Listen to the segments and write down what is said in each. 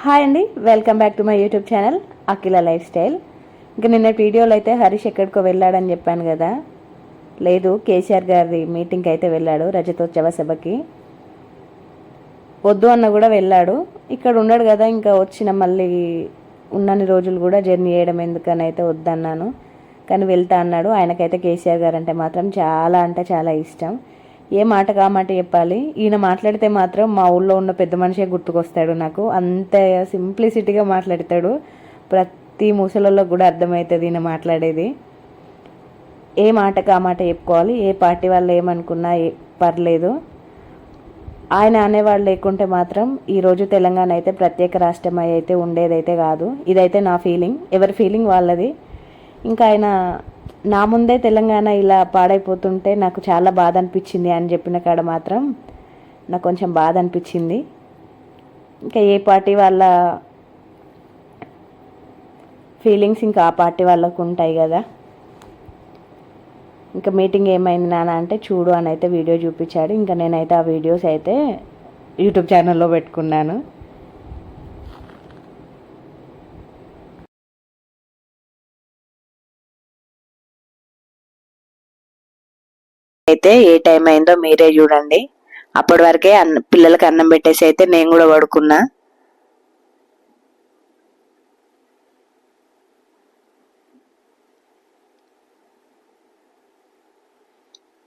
Hi అండి welcome back to my YouTube channel Akhila lifestyle. ఇంకా నిన్న వీడియోలో అయితే హరీష్ ఎక్కడికో వెళ్ళాడని చెప్పాను కదా. లేదు కేసీఆర్ గారి మీటింగ్కి అయితే వెళ్ళాడు రజతోత్సవ సభకి. వద్దు అన్న కూడా వెళ్ళాడు. ఇక్కడ ఉన్నాడు కదా ఇంకా వచ్చిన మళ్ళీ ఉన్నన్ని రోజులు కూడా జర్నీ చేయడం ఎందుకని అయితే వద్దన్నాను. కానీ వెళ్తా అన్నాడు. ఆయనకైతే కేసీఆర్ గారు అంటే మాత్రం చాలా అంటే చాలా ఇష్టం. ఏ మాట కా మాట చెప్పాలి? ఈయన మాట్లాడితే మాత్రం మా ఊళ్ళో ఉన్న పెద్ద మనిషే గుర్తుకొస్తాడు నాకు. అంత సింప్లిసిటీగా మాట్లాడతాడు. ప్రతి ముసలలో కూడా అర్థమవుతుంది ఈయన మాట్లాడేది. ఏ మాట కా మాట చెప్పుకోవాలి? ఏ పార్టీ వాళ్ళు ఏమనుకున్నా ఏ పర్లేదు. ఆయన అనేవాళ్ళు లేకుంటే మాత్రం ఈరోజు తెలంగాణ అయితే ప్రత్యేక రాష్ట్రం అయితే ఉండేదైతే కాదు. ఇదైతే నా ఫీలింగ్. ఎవరి ఫీలింగ్ వాళ్ళది? ఇంకా ఆయన నా ముందే తెలంగాణ ఇలా పాడైపోతుంటే నాకు చాలా బాధ అనిపించింది అని చెప్పిన కాడ మాత్రం నాకు కొంచెం బాధ అనిపించింది ఇంకా ఏ పార్టీ వాళ్ళ ఫీలింగ్స్ ఇంకా ఆ పార్టీ వాళ్ళకు ఉంటాయి కదా. ఇంకా మీటింగ్ ఏమైంది నాన్న అంటే చూడు అని అయితే వీడియో చూపించాడు. ఇంకా నేనైతే ఆ వీడియోస్ అయితే యూట్యూబ్ ఛానల్లో పెట్టుకున్నాను. అయితే ఏ టైం అయిందో మీరే చూడండి. అప్పటి వరకే అన్న పిల్లలకి అన్నం పెట్టేసి అయితే నేను కూడా పడుకున్నా.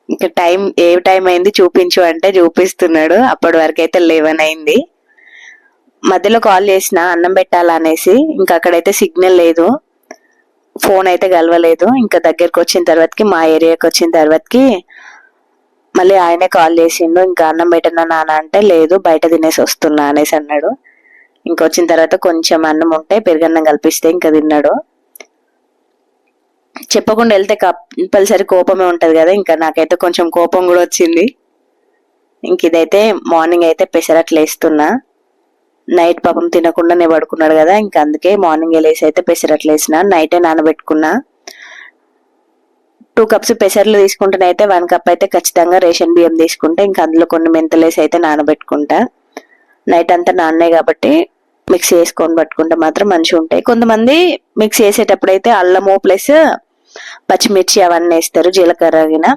ఇంకా టైం ఏ టైం అయింది చూపించు అంటే చూపిస్తున్నాడు. అప్పటి వరకు అయితే లెవెన్ అయింది. మధ్యలో కాల్ చేసిన అన్నం పెట్టాలనేసి ఇంకా అక్కడైతే సిగ్నల్ లేదు. ఫోన్ అయితే కలవలేదు. ఇంకా దగ్గరకు వచ్చిన తర్వాతకి మా ఏరియాకి వచ్చిన తర్వాతకి మళ్ళీ ఆయనే కాల్ చేసిండు ఇంకా అన్నం పెట్టనా నాన్న అంటే లేదు బయట తినేసి వస్తున్నా అనేసి అన్నాడు. ఇంకా వచ్చిన తర్వాత కొంచెం అన్నం ఉంటే పెరుగన్నం కల్పిస్తే ఇంకా తిన్నాడు. చెప్పకుండా వెళ్తే కంపల్సరీ కోపమే ఉంటుంది కదా ఇంకా నాకైతే కొంచెం కోపం కూడా వచ్చింది. ఇంక ఇదైతే మార్నింగ్ అయితే పెసరట్లు వేస్తున్నా నైట్ పాపం తినకుండా నేను పడుకున్నాడు కదా ఇంకా అందుకే మార్నింగ్ వెళ్ళేసి అయితే పెసరట్లు వేసిన నైటే నానబెట్టుకున్నా. టూ కప్స్ పెసర్లు తీసుకుంటేనైతే వన్ కప్ అయితే ఖచ్చితంగా రేషన్ బియ్యం తీసుకుంటే. ఇంకా అందులో కొన్ని మెంతలేసి అయితే నానబెట్టుకుంటా. నైట్ అంతా నాన్నే కాబట్టి మిక్స్ చేసుకొని పట్టుకుంటే మాత్రం మంచిగా ఉంటాయి. కొంతమంది మిక్స్ చేసేటప్పుడైతే అయితే అల్లము ప్లస్ పచ్చిమిర్చి అవన్నీ వేస్తారు జీలకర్ర గిన.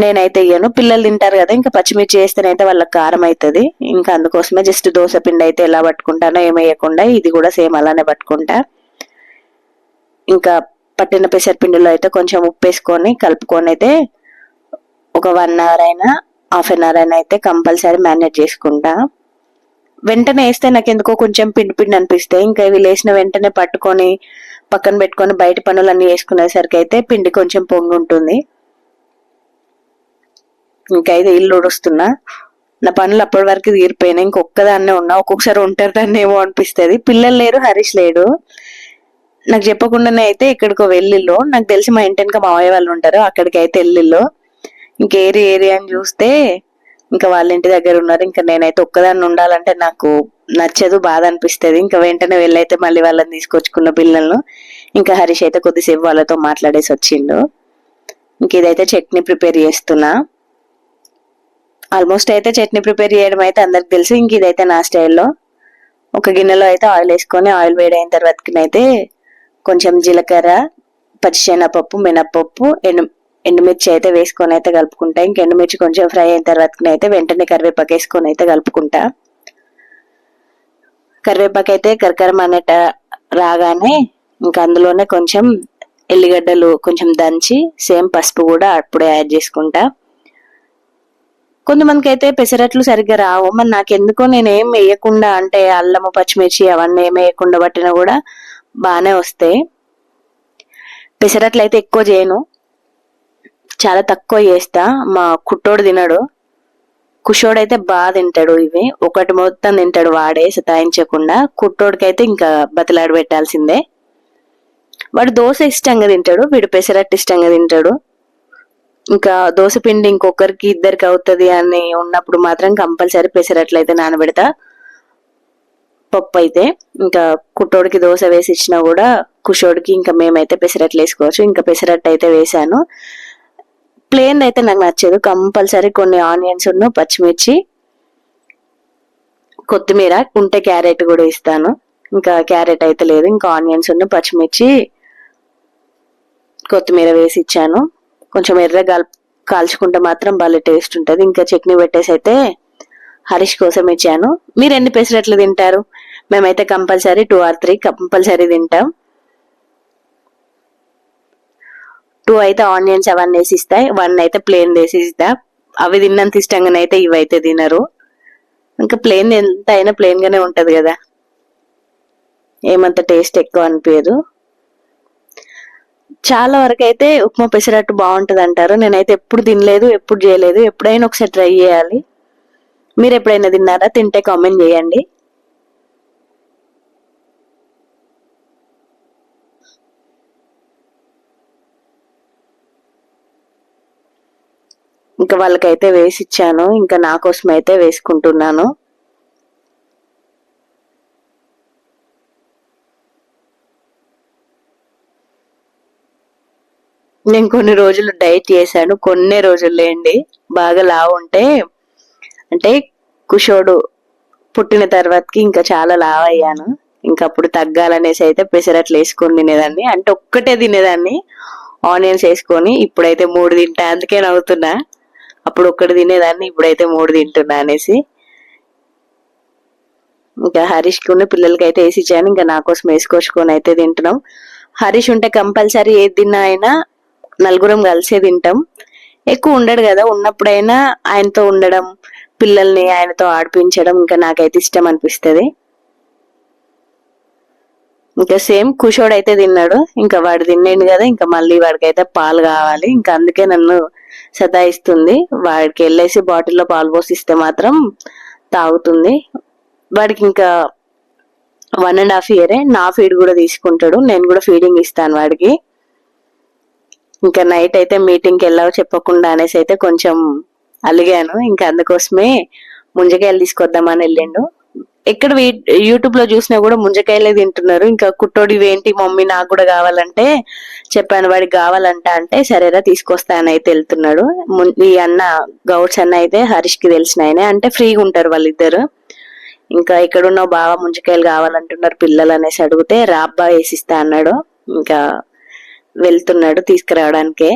నేనైతే ఇయ్యను. పిల్లలు తింటారు కదా ఇంకా పచ్చిమిర్చి వేస్తేనైతే వాళ్ళకి కారం అవుతుంది ఇంకా అందుకోసమే జస్ట్ దోశ పిండి అయితే ఎలా పట్టుకుంటానో ఏమేయకుండా ఇది కూడా సేమ్ అలానే పట్టుకుంటా. ఇంకా పట్టిన పెసరపిండిలో అయితే కొంచెం ఉప్పు వేసుకొని కలుపుకొని అయితే ఒక వన్ అవర్ అయినా హాఫ్ అన్ అవర్ అయినా అయితే కంపల్సరీ మ్యారినేట్ చేసుకుంటా. వెంటనే వేస్తే నాకు ఎందుకో కొంచెం పిండి పిండి అనిపిస్తాయి ఇంకా ఇవి లేసిన వెంటనే పట్టుకొని పక్కన పెట్టుకొని బయట పనులన్నీ వేసుకునేసరికి అయితే పిండి కొంచెం పొంగి ఉంటుంది. ఇంకా అయితే ఇల్లు ఉడుస్తున్నా నా పనులు అప్పటి వరకు తీరిపోయినాయి. ఇంకొక్కదాన్నే ఉన్నా ఒక్కొక్కసారి ఉంటారు దాన్ని ఏమో అనిపిస్తుంది. పిల్లలు లేరు హరీష్ లేడు. నాకు చెప్పకుండానే అయితే ఇక్కడికో వెళ్ళిల్లో నాకు తెలిసి మా ఇంటి వెనక మావయ్య వాళ్ళు ఉంటారు అక్కడికి అయితే వెళ్ళిల్లో ఇంకేరి ఏరియా అని చూస్తే ఇంకా వాళ్ళ ఇంటి దగ్గర ఉన్నారు. ఇంకా నేనైతే ఒక్కదాన్ని ఉండాలంటే నాకు నచ్చదు బాధ అనిపిస్తుంది. ఇంకా వెంటనే వెళ్ళైతే మళ్ళీ వాళ్ళని తీసుకొచ్చుకున్న పిల్లలను ఇంకా హరీష్ అయితే కొద్దిసేపు వాళ్ళతో మాట్లాడేసి వచ్చిండు. ఇంక ఇదైతే చట్నీ ప్రిపేర్ చేస్తున్నా. ఆల్మోస్ట్ అయితే చట్నీ ప్రిపేర్ చేయడం అయితే అందరికి తెలుసు. ఇంక ఇదైతే నా స్టైల్లో. ఒక గిన్నెలో అయితే ఆయిల్ వేసుకొని ఆయిల్ వేడైన తర్వాతకి కొంచెం జీలకర్ర పచ్చిశనగపప్పు మినప్పప్పు ఎండు ఎండుమిర్చి అయితే వేసుకొని అయితే కలుపుకుంటా. ఇంక ఎండుమిర్చి కొంచెం ఫ్రై అయిన తర్వాత అయితే వెంటనే కరివేపాకు వేసుకొని అయితే కలుపుకుంటా. కరివేపాకు అయితే కరకరం అనేట రాగానే ఇంకా అందులోనే కొంచెం ఎల్లిగడ్డలు కొంచెం దంచి సేమ్ పసుపు కూడా అప్పుడే యాడ్ చేసుకుంటా. కొంతమందికి అయితే పెసరట్లు సరిగ్గా రావు. మరి నాకెందుకో నేను ఏం వేయకుండా అంటే అల్లము పచ్చిమిర్చి అవన్నీ ఏం వేయకుండా పట్టినా కూడా బాగానే వస్తాయి పెసరట్లు అయితే ఎక్కువ చేయను. చాలా తక్కువ చేస్తా. మా కుట్టోడు తినడు. కుషోడైతే బాగా తింటాడు ఇవి. ఒకటి మొత్తం తింటాడు వాడే సతాయించకుండా. కుట్టోడికి అయితే ఇంకా బతిలాడి పెట్టాల్సిందే. వాడు దోశ ఇష్టంగా తింటాడు వీడు పెసరట్టు ఇష్టంగా తింటాడు. ఇంకా దోశ పిండి ఇంకొకరికి ఇద్దరికి అవుతుంది అని ఉన్నప్పుడు మాత్రం కంపల్సరీ పెసరట్లు అయితే నానబెడతా. పప్పు అయితే ఇంకా కుట్టోడికి దోశ వేసి ఇచ్చినా కూడా కుషోడికి ఇంకా మేమైతే పెసరట్లు వేసుకోవచ్చు. ఇంకా పెసరట్టు అయితే వేసాను ప్లేన్ అయితే నాకు నచ్చదు. కంపల్సరీ కొన్ని ఆనియన్స్ ఉన్న పచ్చిమిర్చి కొత్తిమీర ఉంటే క్యారెట్ కూడా ఇస్తాను. ఇంకా క్యారెట్ అయితే లేదు. ఇంకా ఆనియన్స్ ఉన్న పచ్చిమిర్చి కొత్తిమీర వేసి ఇచ్చాను కొంచెం ఎర్ర కాల్ కాల్చుకుంటే మాత్రం భలే టేస్ట్ ఉంటుంది. ఇంకా చట్నీ పెట్టేసి అయితే హరీష్ కోసం ఇచ్చాను. మీరు ఎన్ని పెసరట్లు తింటారు? మేమైతే compulsory two or three compulsory తింటాం. టూ అయితే ఆనియన్స్ అవన్నీ వేసి ఇస్తాయి వన్ అయితే ప్లేన్ వేసి ఇస్తా. అవి తిన్నంత ఇష్టంగానే అయితే ఇవైతే తినరు. ఇంకా ప్లేన్ ఎంత అయినా ప్లేన్ గానే ఉంటది కదా. ఏమంత టేస్ట్ ఎక్కువ అనిపించదు. చాలా వరకు అయితే ఉప్మా పెసరట్టు బాగుంటది అంటారు నేనైతే ఎప్పుడు తినలేదు ఎప్పుడు చేయలేదు. ఎప్పుడైనా ఒకసారి ట్రై చేయాలి. మీరు ఎప్పుడైనా తిన్నారా? తింటే కామెంట్ చేయండి. ఇంకా వాళ్ళకైతే వేసి ఇచ్చాను ఇంకా నా కోసం అయితే వేసుకుంటున్నాను. నేను కొన్ని రోజులు డైట్ చేశాను. కొన్ని రోజులు లేండి. బాగా లావు ఉంటే అంటే కుషోడు పుట్టిన తర్వాతకి ఇంకా చాలా లావ్ అయ్యాను ఇంకా అప్పుడు తగ్గాలనేసి అయితే పెసరట్లు వేసుకొని తినేదాన్ని. అంటే ఒక్కటే తినేదాన్ని. ఆనియన్స్ వేసుకొని ఇప్పుడైతే మూడు తింటా. అందుకే నవ్వుతున్నా. అప్పుడు ఒక్కటి తినేదాన్ని ఇప్పుడైతే మూడు తింటున్నా అనేసి. ఇంకా హరీష్కి ఉన్న పిల్లలకి అయితే వేసి ఇచ్చాను. ఇంకా నా కోసం వేసుకొచ్చుకొని అయితే తింటున్నాం. హరీష్ ఉంటే కంపల్సరీ ఏది తిన్నా అయినా నలుగురం కలిసే తింటాం. ఎక్కువ ఉండడు కదా. ఉన్నప్పుడైనా ఆయనతో ఉండడం పిల్లల్ని ఆయనతో ఆడిపించడం ఇంకా నాకైతే ఇష్టం అనిపిస్తుంది. ఇంకా సేమ్ కుషోడు అయితే తిన్నాడు. ఇంకా వాడు తిన్నాడు కదా ఇంకా మళ్ళీ వాడికైతే పాలు కావాలి. ఇంకా అందుకే నన్ను సతాయిస్తుంది. వాడికి వెళ్ళేసి బాటిల్లో పాలు పోసిస్తే మాత్రం తాగుతుంది. వాడికి ఇంకా వన్ అండ్ హాఫ్ ఇయరే నా ఫీడ్ కూడా తీసుకుంటాడు. నేను కూడా ఫీడింగ్ ఇస్తాను వాడికి. ఇంకా నైట్ అయితే మీటింగ్కి వెళ్ళావు చెప్పకుండా అనేసి అయితే కొంచెం అలిగాను. ఇంకా అందుకోసమే ముంజకాయలు తీసుకొద్దామని వెళ్ళిండు. ఎక్కడ యూట్యూబ్లో చూసినా కూడా ముంజకాయలే తింటున్నారు. ఇంకా కుట్టోడి ఏంటి మమ్మీ నాకు కూడా కావాలంటే చెప్పాను వాడికి కావాలంట అంటే సరేరా తీసుకొస్తా అని అయితే వెళ్తున్నాడు. ముం- ఈ అన్న గౌడ్స్ అన్న అయితే హరీష్కి తెలిసిన ఆయన. అంటే ఫ్రీగా ఉంటారు వాళ్ళిద్దరు. ఇంకా ఇక్కడ ఉన్న బాగా ముంజకాయలు కావాలంటున్నారు పిల్లలు అనేసి అడిగితే రాబ్బా వేసిస్తా అన్నాడు. ఇంకా వెళ్తున్నాడు తీసుకురావడానికే.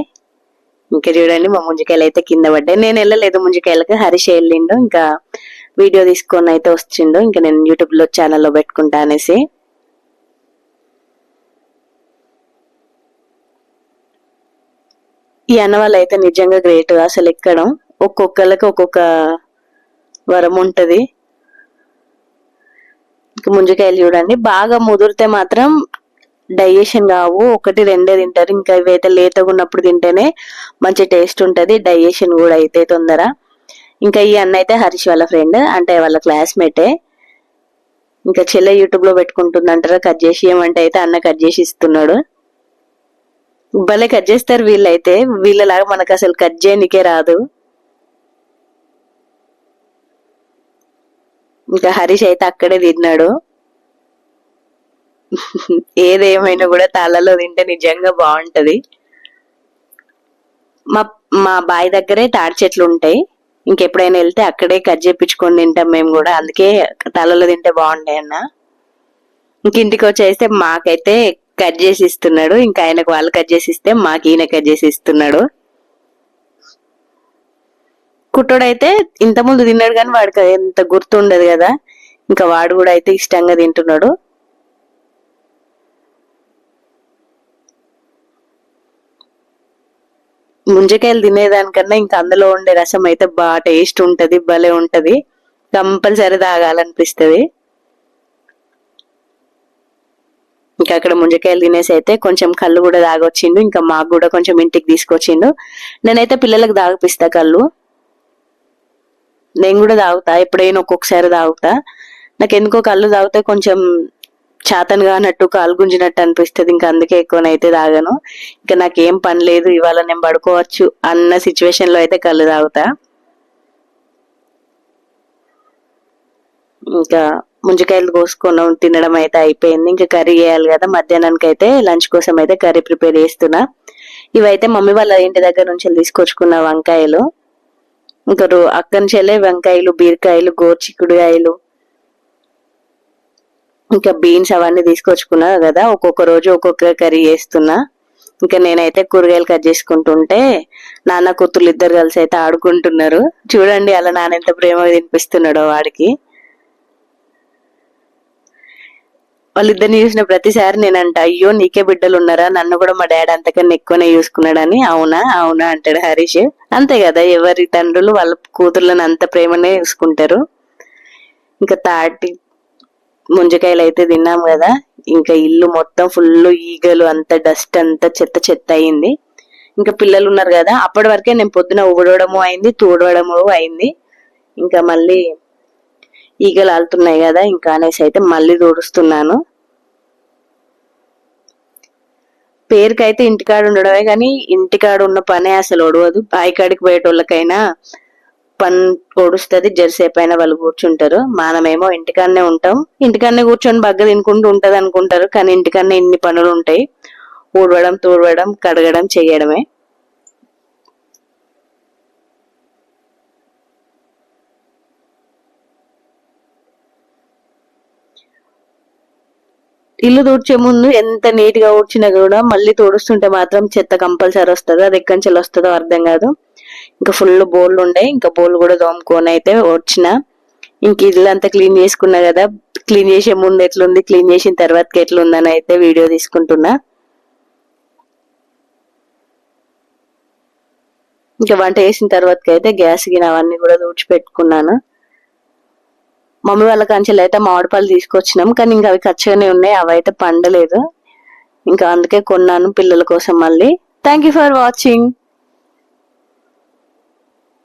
ఇంకా చూడండి మా ముంజకాయలు అయితే కింద పడ్డాయి. నేను వెళ్ళలేదు ముంజకాయలకి. హరీష్ వెళ్ళిండు ఇంకా వీడియో తీసుకొని అయితే వచ్చిండు. ఇంకా నేను యూట్యూబ్లో ఛానల్లో పెట్టుకుంటా అనేసి. ఈ అన్నవాళ్ళు అయితే నిజంగా గ్రేట్ అసలు ఎక్కడం. ఒక్కొక్కరికి ఒక్కొక్క వరం ఉంటుంది. ముంజకాయలు చూడండి బాగా ముదిరితే మాత్రం డైజెషన్ కావు ఒకటి రెండే తింటారు. ఇంకా ఇవైతే లేతగా ఉన్నప్పుడు తింటేనే మంచి టేస్ట్ ఉంటుంది. డైజెషన్ కూడా అయితే తొందర. ఇంకా ఈ అన్న అయితే హరీష్ వాళ్ళ ఫ్రెండ్ అంటే వాళ్ళ క్లాస్మేటే ఇంకా చెల్లె యూట్యూబ్లో పెట్టుకుంటుందంటారా? కట్ చేసి ఏమంటే అయితే అన్న కట్ చేసి ఇస్తున్నాడు. భలే కట్ చేస్తారు వీళ్ళైతే. వీళ్ళలాగా మనకు అసలు కట్ చేయనికే రాదు. ఇంకా హరీష్ అయితే అక్కడే తిన్నాడు. ఏదేమైనా కూడా తాళ్ళలో తింటే నిజంగా బాగుంటది. మా మా బావి దగ్గరే తాడి చెట్లు ఉంటాయి. ఇంకెప్పుడైనా వెళ్తే అక్కడే కట్ చేపించుకొని తింటాం మేము కూడా. అందుకే తలలో తింటే బాగుంటాయి అన్న. ఇంక ఇంటికి వచ్చేస్తే మాకైతే కట్ చేసి ఇస్తున్నాడు. ఇంకా ఆయనకు వాళ్ళు కట్ చేసి ఇస్తే మాకు ఈయన కట్ చేసి ఇస్తున్నాడు. కుట్టోడైతే ఇంత ముందు తిన్నాడు కానీ వాడికి ఎంత గుర్తుండదు కదా. ఇంకా వాడు కూడా అయితే ఇష్టంగా తింటున్నాడు. ముంజకాయలు తినేదానికన్నా ఇంకా అందులో ఉండే రసం అయితే బాగా టేస్ట్ ఉంటది భలే ఉంటది. కంపల్సరీ తాగాలనిపిస్తుంది. ఇంకా అక్కడ ముంజకాయలు తినేసి అయితే కొంచెం కళ్ళు కూడా తాగొచ్చిండు ఇంకా మాకు కూడా కొంచెం ఇంటికి తీసుకొచ్చిండు. నేనైతే పిల్లలకు తాగిపిస్తా కళ్ళు. నేను కూడా తాగుతా ఎప్పుడైనా ఒక్కొక్కసారి తాగుతా. నాకు ఎందుకో కళ్ళు తాగితే కొంచెం చాతన్ కానట్టు కాలు గుంజినట్టు అనిపిస్తుంది. ఇంకా అందుకే ఎక్కువనైతే తాగను. ఇంకా నాకేం పని లేదు ఇవాళ నేను పడుకోవచ్చు అన్న సిచ్యువేషన్లో అయితే కళ్ళు తాగుతా. ఇంకా ముంజకాయలు కోసుకొని తినడం అయితే అయిపోయింది. ఇంకా కర్రీ చేయాలి కదా మధ్యాహ్నానికి అయితే లంచ్ కోసం అయితే కర్రీ ప్రిపేర్ చేస్తున్నా. ఇవైతే మమ్మీ వాళ్ళ ఇంటి దగ్గర నుంచి తీసుకొచ్చుకున్న వంకాయలు. ఇంకా రో- అక్కడి వెళ్ళే వంకాయలు బీరకాయలు గోర్చిక్కుడుకాయలు ఇంకా బీన్స్ అవన్నీ తీసుకొచ్చుకున్నా కదా ఒక్కొక్క రోజు ఒక్కొక్క కర్రీ చేస్తున్నా. ఇంకా నేనైతే కూరగాయలు కట్ చేసుకుంటుంటే నాన్న కూతురు ఇద్దరు కలిసి అయితే ఆడుకుంటున్నారు. చూడండి అలా నాన్న ఎంత ప్రేమగా తినిపిస్తున్నాడో వాడికి. వాళ్ళిద్దరిని చూసిన ప్రతిసారి నేనంట అయ్యో నీకే బిడ్డలు ఉన్నారా? నన్ను కూడా మా డాడీ అంతకన్నా ఎక్కువనే చూసుకున్నాడని. అవునా? అవునా? అంటాడు హరీష్. అంతే కదా ఎవరి తండ్రులు వాళ్ళ కూతుర్లను అంత ప్రేమనే చూసుకుంటారు. ఇంకా తాటి ముంజకాయలు అయితే తిన్నాం కదా. ఇంకా ఇల్లు మొత్తం ఫుల్ ఈగలు అంత డస్ట్ అంతా చెత్త చెత్త అయింది. ఇంకా పిల్లలు ఉన్నారు కదా అప్పటి వరకే నేను పొద్దున ఊడవడము అయింది తూడవడము అయింది. ఇంకా మళ్ళీ ఈగలు ఆలుతున్నాయి కదా ఇంకా అనేసి అయితే మళ్ళీ తోడుస్తున్నాను. పేరుకైతే ఇంటికాడ ఉండడమే కానీ ఇంటికాడ ఉన్న పనే అసలు ఒడవదు. బాయికాడికి పోయేటోళ్ళకైనా పని పొడుస్తుంది జెర్సీ పైన వాళ్ళు కూర్చుంటారు. మనమేమో ఇంటికాడనే ఉంటాం. ఇంటికాడనే కూర్చొని బగ్గ తినుకుంటూ ఉంటది అనుకుంటారు కానీ ఇంటికాడనే ఇన్ని పనులు ఉంటాయి ఊడవడం తూడవడం కడగడం చేయడమే. ఇల్లు తుడిచే ముందు ఎంత నీట్గా ఊడ్చినా కూడా మళ్ళీ తుడుస్తుంటే మాత్రం చెత్త కంపల్సరీ వస్తుంది. అది ఎక్కడి నుంచి వస్తుందో అర్థం కాదు. ఇంకా ఫుల్ బోళ్ళు ఉండే. ఇంకా బోళ్ళు కూడా దోముకొని అయితే వచ్చిన. ఇంక ఇల్లు అంతా క్లీన్ చేసుకున్నా కదా. క్లీన్ చేసే ముందు ఎట్లుంది? క్లీన్ చేసిన తర్వాత ఎట్లుందని అయితే వీడియో తీసుకుంటున్నా. ఇంకా వంట చేసిన తర్వాత అయితే గ్యాస్ గిన అవన్నీ కూడా తుడిచిపెట్టుకున్నాను. మమ్మీ వాళ్ళ కంచెలు అయితే మామిడి పాలు తీసుకొచ్చినాం. కానీ ఇంకా అవి ఖచ్చితంగానే ఉన్నాయి. అవి అయితే పండలేదు. ఇంకా అందుకే కొన్నాను పిల్లల కోసం మళ్ళీ. Thank you for watching